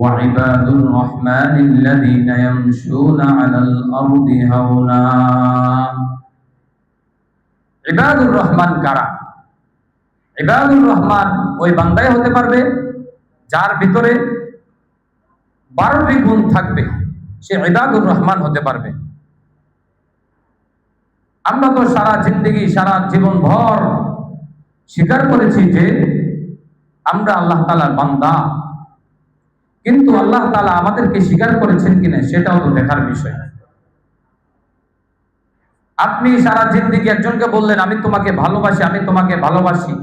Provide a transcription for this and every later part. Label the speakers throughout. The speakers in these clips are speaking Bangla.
Speaker 1: وعباد الرحمن الذين يمشون على الأرض هونا ইবাদুর রহমান কারা ইবাদুর রহমান ওই বান্দাই হতে পারবে যার ভিতরে বারোটি গুণ থাকবে সে ইবাদুর রহমান হতে পারবে আমরা তো সারা জিন্দগি সারা জীবন ভর স্বীকার করেছি যে আমরা আল্লাহ তালার বান্দা কিন্তু আল্লাহ তালা আমাদেরকে স্বীকার করেছেন কিনা সেটাও তো দেখার বিষয় আপনি সারা জিন্দিগি একজনকে বললেন, আমি তোমাকে ভালোবাসি, আমি তোমাকে ভালোবাসি।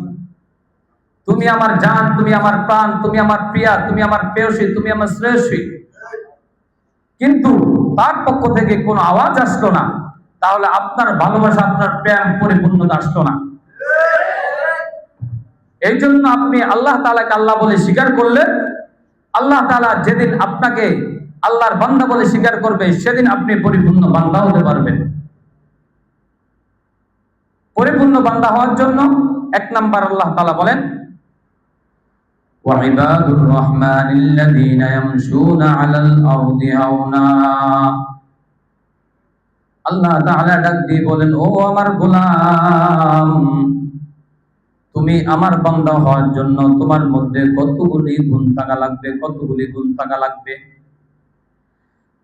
Speaker 1: তুমি আমার জান, তুমি আমার প্রাণ, তুমি আমার প্রিয়া, তুমি আমার প্রেয়সী, তুমি আমার শ্রেয়সী। কিন্তু তার পক্ষ থেকে কোনো আওয়াজ আসলো না। তাহলে আপনার ভালোবাসা, আপনার প্রেম পরিপূর্ণতা আসলো না। এই জন্য আপনি আল্লাহ তালাকে আল্লাহ বলে স্বীকার করলেন আল্লাহ তালা যেদিন আপনাকে আল্লাহর বান্দা বলে স্বীকার করবে সেদিন আপনি পরিপূর্ণ বান্দা হতে পারবেন পরিপূর্ণ বান্দা হওয়ার জন্য এক নাম্বার আল্লাহ তালা বলেন وعباد الرحمن الذين يمشون على الأرض هونا আল্লাহ তাআলা ডাক দিয়ে বলেন ও আমার গোলাম তুমি আমার বান্দা হওয়ার জন্য তোমার মধ্যে কতগুলি গুণ থাকা লাগবে কতগুলি গুণ থাকা লাগবে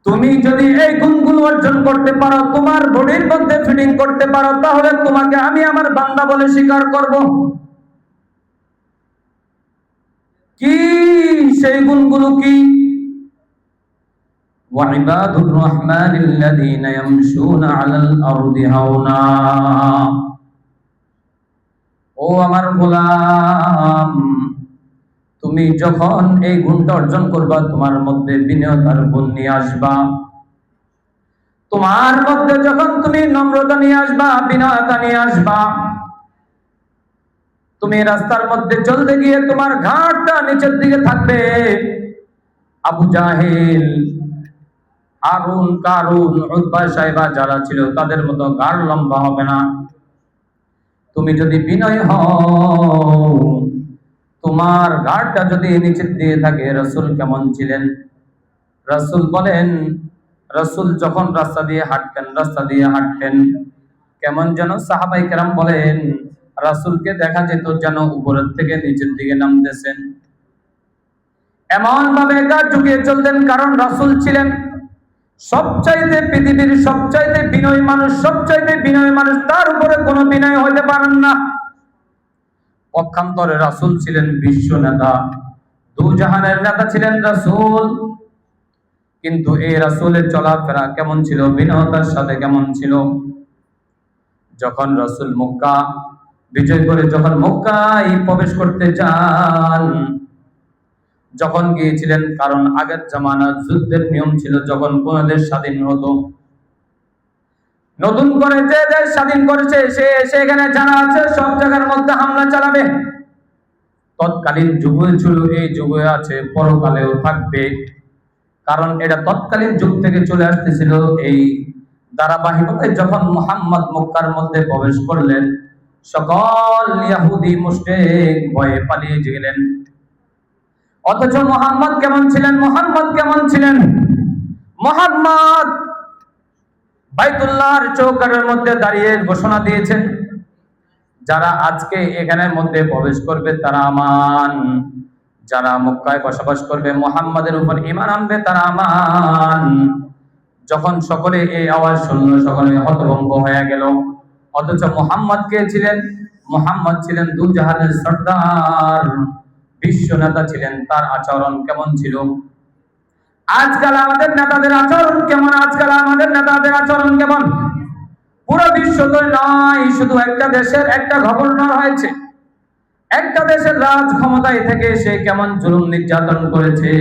Speaker 1: তুমি যদি এই গুণগুলো অর্জন করতে পারো তোমার বডির মধ্যে ফিটিং করতে পারো তাহলে তোমাকে আমি আমার বান্দা বলে স্বীকার করব কি সেই গুণগুলো কি وعباد الرحمن الذين يمشون على الأرض هونا ও আমার গোলাম, তুমি যখন এই গুণটা অর্জন করবা, তোমার মধ্যে বিনয়তার গুণ নিয়ে আসবা। তোমার মধ্যে যখন তুমি নম্রতা নিয়ে আসবা, বিনয়তা নিয়ে আসবা, তুমি রাস্তার মধ্যে চলতে গিয়ে তোমার ঘাটটা নিচের দিকে থাকবে। আবু জাহেল আরুন কারুন উদ্বা সাহেবা যারা ছিল, তাদের মতো গাঢ় লম্বা হবে না। তুমি যদি বিনয় হও, তোমার ঘাটটা যদি নিচের দিয়ে থাকে, রসুল কেমন ছিলেন? রসুল বলেন, রসুল যখন রাস্তা দিয়ে হাঁটতেন, রাস্তা দিয়ে হাঁটতেন, কেমন যেন সাহাবাই কেরাম বলেন, রাসুলকে দেখা যেত যেন উপরের থেকে নিচের দিকে নামতেছেন। এমন ভাবে গা ঝুঁকিয়ে চলতেন কারণ রাসুল ছিলেন সবচাইতে পৃথিবীর সবচাইতে বিনয় মানুষ, সবচাইতে বিনয় মানুষ, তার উপরে কোনো বিনয় হইতে পারেন না। পক্ষান্তরে রাসুল ছিলেন বিশ্ব নেতা। দু জাহানের নেতা ছিলেন রাসুল। কিন্তু এই রাসুলের চলাফেরা কেমন ছিল? বিনয়তার সাথে কেমন ছিল? যখন রাসুল মক্কা, বিজয় করে যখন মক্কায় প্রবেশ করতে যান যখন গিয়েছিলেন, কারণ আগের জামানা যুদ্ধের নিয়ম ছিল যখন কোন দেশ স্বাধীন হতো। নতুন করে যে দেশ স্বাধীন করেছে, সে এসে এখানে জানা আছে, সব জায়গার মধ্যে হামলা চালাবে। তৎকালীন যুগে ছিল, এই যুগে আছে, পরকালেও থাকবে। কারণ এটা তৎকালীন যুগ থেকে চলে আসতেছিল, এই ধারাবাহিকতায় যখন মুহাম্মদ মক্কার মধ্যে প্রবেশ করলেন, সকল ইয়াহুদি মুশরিক ভয়ে পালিয়ে গেলেন। অথচ মোহাম্মদ কেমন ছিলেন? মোহাম্মদ কেমন ছিলেন? মোহাম্মদ বাইতুল্লাহর চৌকারের মধ্যে দাঁড়িয়ে ঘোষণা দিয়েছেন, যারা আজকে এখানের মধ্যে প্রবেশ করবে তারা আমান, যারা মক্কায় বসবাস করবে, মোহাম্মদের উপর ইমান আনবে তারা আমান। যখন সকলে এই আওয়াজ শুনল, সকলে হতভম্ব হয়ে গেল। অথচ মোহাম্মদ কে ছিলেন? মোহাম্মদ ছিলেন দু জাহানের সর্দার। বিশ্ব নেতা ছিলেন, তার আচরণ কেমন ছিল? আজকাল আমাদের নেতাদের আচরণ কেমন? আজকাল আমাদের নেতাদের আচরণ কেমন? পুরো বিশ্ব তো নয়, শুধু একটা দেশের একটা গভর্নর হয়েছে। একটা দেশের রাজ ক্ষমতায় থেকে সে কেমন জুলুম নির্যাতন করেছে?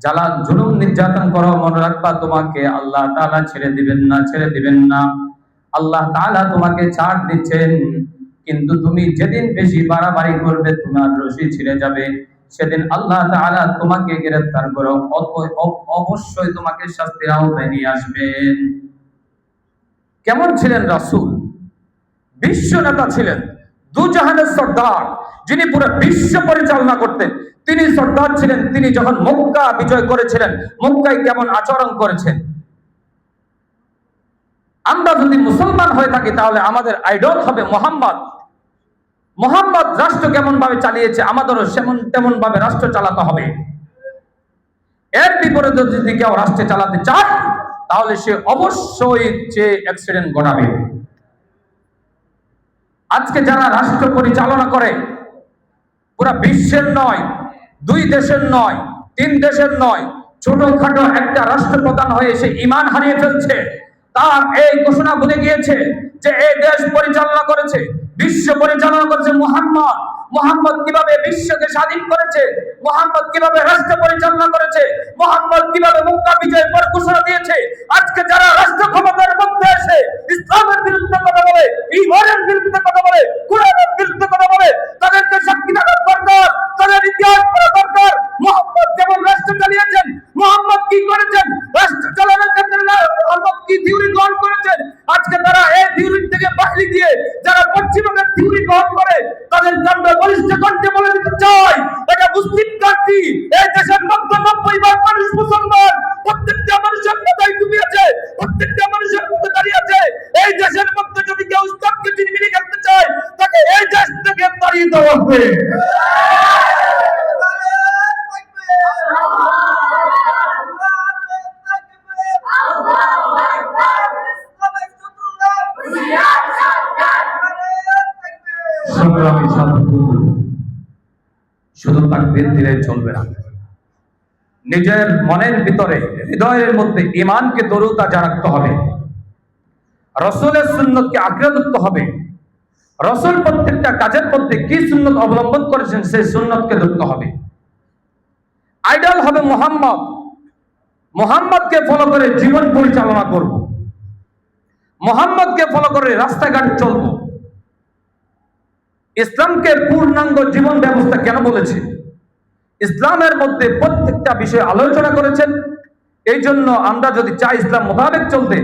Speaker 1: জ্বালা জুলুম নির্যাতন করো, মনে রাখবা তোমাকে আল্লাহ তাআলা ছেড়ে দিবেন না, ছেড়ে দিবেন না। আল্লাহ তাআলা তোমাকে ছাড় দিচ্ছেন। কিন্তু তুমি যেদিন বেশি বাড়াবাড়ি করবে, তোমার রশি ছিঁড়ে যাবে। সেদিন আল্লাহ তাআলা তোমাকে গ্রেফতার করো। অবশ্যই তোমাকে শাস্তির আওতায় নিয়ে আসবেন। কেমন ছিলেন রাসূল? বিশ্ব নেতা ছিলেন। দু জাহানের সর্দার, যিনি পুরো বিশ্ব পরিচালনা করতেন। তিনি সর্দার ছিলেন, তিনি যখন মক্কা বিজয় করেছিলেন, মক্কায় কেমন আচরণ করেছেন? আমরা যদি মুসলমান হয়ে থাকি, তাহলে আমাদের আইডল হবে মোহাম্মদ। মোহাম্মদ রাষ্ট্র কেমন ভাবে চালিয়েছে, আমাদেরও সেমন তেমন ভাবে রাষ্ট্র চালাতে হবে। এর বিপরীতে যদি কেউ রাষ্ট্রে চালাতে চায়, তাহলে সে অবশ্যই যে অ্যাক্সিডেন্ট ঘটাবে। আজকে যারা রাষ্ট্র পরিচালনা করে, পুরা বিশ্বের নয়, দুই দেশের নয়, তিন দেশের নয়, ছোটখাটো একটা রাষ্ট্রপ্রধান হয়ে সে ইমান হারিয়ে ফেলছে, তার এই ঘোষণা ভুলে গিয়েছে যে এই দেশ পরিচালনা করেছে, বিশ্ব পরিচালনা করেছে মোহাম্মদ। মোহাম্মদ কীভাবে বিশ্বকে স্বাধীন করেছে? মোহাম্মদ কীভাবে রাষ্ট্র পরিচালনা করেছে? মোহাম্মদ কীভাবে মুক্তা বিজয় পর ঘোষণা দিয়েছে? আজকে যারা রাষ্ট্র ক্ষমতার মধ্যে এসে ইসলামের বিরুদ্ধে কথা বলে, ইমানের বিরুদ্ধে কথা বলে, কোরআনের বিরুদ্ধে কথা তাদের দণ্ড বলিষ্ঠ কণ্ঠে বলে দিতে চাই। এটা মুসলিম কান্ট্রি এই দেশের মধ্যে নব্বই ভাগ মানুষ মুসলমান। প্রত্যেকটা মানুষের মধ্যে টুপি আছে। প্রত্যেকটা মানুষের মধ্যে দাঁড়িয়ে আছে। এই দেশের মধ্যে যদি কেউ ইসলামকে মিলে খেলতে চায়, তাকে এই দেশ থেকে তাড়িয়ে দেওয়া হবে। সংগ্রামী সাধু শুধু তাকবীর দিলে চলবে না। নিজের মনের ভিতরে, হৃদয়ের মধ্যে ইমানকে হবে। রসুলের সুন্নতকে হবে। রসুল প্রত্যেকটা কাজের মধ্যে কি সুন্নত অবলম্বন করেছেন, সেই সুন্নতকে ধরতে হবে। আইডল হবে মোহাম্মদ। মোহাম্মদকে ফলো করে জীবন পরিচালনা করব। মোহাম্মদকে ফলো করে রাস্তাঘাটে চলবো। ইসলামকে পূর্ণাঙ্গ জীবন ব্যবস্থা কেন বলেছে? ইসলামের মধ্যে প্রত্যেকটা বিষয় আলোচনা করেছেন। এই জন্য আমরা যদি চাই ইসলাম মোতাবেক চলতে,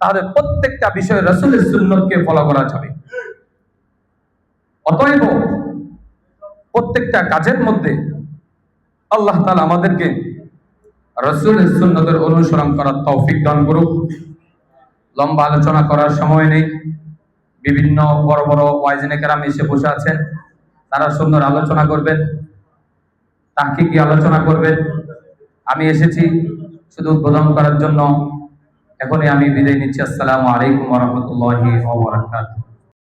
Speaker 1: তাহলে প্রত্যেকটা বিষয় রসুলের সুন্নতকে ফলো করা যাবে। অতএব প্রত্যেকটা কাজের মধ্যে আল্লাহ তাআলা আমাদেরকে রসুলের সুন্নতের অনুসরণ করার তৌফিক দান করুক। লম্বা আলোচনা করার সময় নেই। বিভিন্ন বড় বড় ওয়াইজনে কেরাম এসে বসে আছেন। তারা সুন্দর আলোচনা করবেন। তাকে কি আলোচনা করবেন। আমি এসেছি শুধু উদ্বোধন করার জন্য। এখনই আমি বিদায় নিচ্ছি। আসসালামু আলাইকুম রহমতুল্লাহি